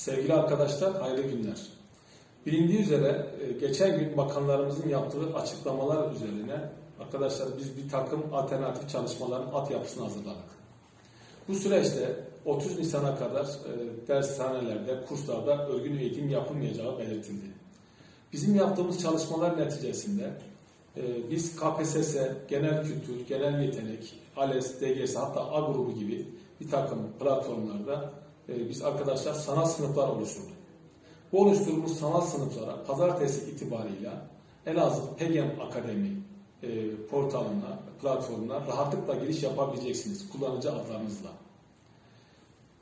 Sevgili arkadaşlar, hayırlı günler. Bilindiği üzere e, geçen gün bakanlarımızın yaptığı açıklamalar üzerine arkadaşlar biz bir takım alternatif çalışmaların altyapısını hazırladık. Bu süreçte 30 Nisan'a kadar e, dershanelerde, kurslarda örgün eğitim yapılmayacağı belirtildi. Bizim yaptığımız çalışmalar neticesinde e, biz KPSS, genel kültür, genel yetenek, ALES, DGS hatta A grubu gibi bir takım platformlarda e, biz arkadaşlar sanat sınıflar oluşturduk. Bu oluşturduğumuz sanat sınıflara pazartesi itibarıyla Elazığ Pegem Akademi e, portalına, platformuna rahatlıkla giriş yapabileceksiniz kullanıcı adlarınızla.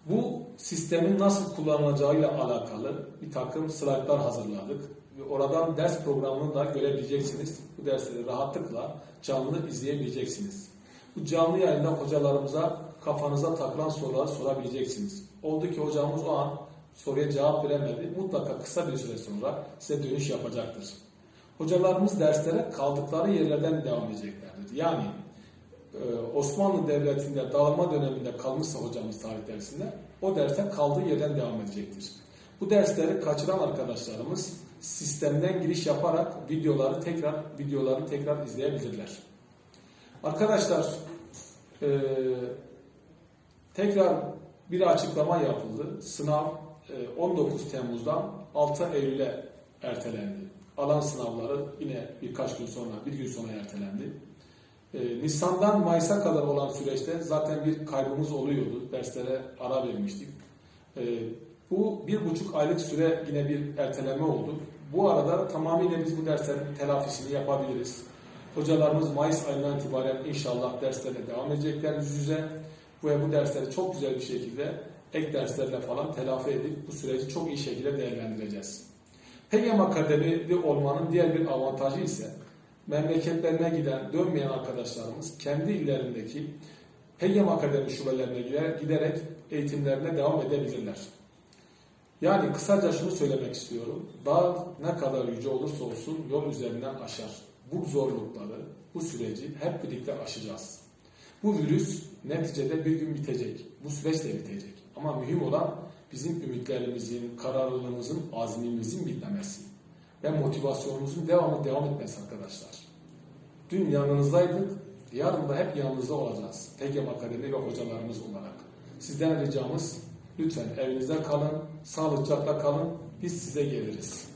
Bu sistemin nasıl kullanılacağıyla alakalı bir takım slaytlar hazırladık. Ve oradan ders programını da görebileceksiniz. Bu dersleri rahatlıkla canlı izleyebileceksiniz. Bu canlı yayında hocalarımıza kafanıza takılan soruları sorabileceksiniz. Oldu ki hocamız o an soruya cevap veremedi. Mutlaka kısa bir süre sonra size dönüş yapacaktır. Hocalarımız derslere kaldıkları yerlerden devam edeceklerdir. Yani e, Osmanlı Devleti'nde dağılma döneminde kalmışsa hocamız tarih dersinde o derse kaldığı yerden devam edecektir. Bu dersleri kaçıran arkadaşlarımız sistemden giriş yaparak videoları tekrar videoları tekrar izleyebilirler. Arkadaşlar e, tekrar bir açıklama yapıldı. Sınav e, 19 Temmuz'dan 6 Eylül'e ertelendi. Alan sınavları yine birkaç gün sonra, bir gün sonra ertelendi. E, Nisan'dan Mayıs'a kadar olan süreçte zaten bir kaybımız oluyordu. Derslere ara vermiştik. E, bu bir buçuk aylık süre yine bir erteleme oldu. Bu arada tamamıyla biz bu derslerin telafisini yapabiliriz. Hocalarımız Mayıs ayından itibaren inşallah derslere devam edecekler yüz yüze. Ve bu dersleri çok güzel bir şekilde ek derslerle falan telafi edip bu süreci çok iyi şekilde değerlendireceğiz. Pegem Akademili olmanın diğer bir avantajı ise memleketlerine giden, dönmeyen arkadaşlarımız kendi illerindeki Pegem Akademi şubelerine giderek eğitimlerine devam edebilirler. Yani kısaca şunu söylemek istiyorum. Dağ ne kadar yüce olursa olsun yol üzerinden aşar. Bu zorlukları, bu süreci hep birlikte aşacağız. Bu virüs neticede bir gün bitecek. Bu süreç de bitecek. Ama mühim olan bizim ümitlerimizin, kararlılığımızın, azmimizin bitmemesi ve motivasyonumuzun devamlı devam etmesi arkadaşlar. Dün yanınızdaydık, yarın da hep yanınızda olacağız. Pegem Akademi ve hocalarımız olarak. Sizden ricamız lütfen evinizde kalın, sağlıcakla kalın, biz size geliriz.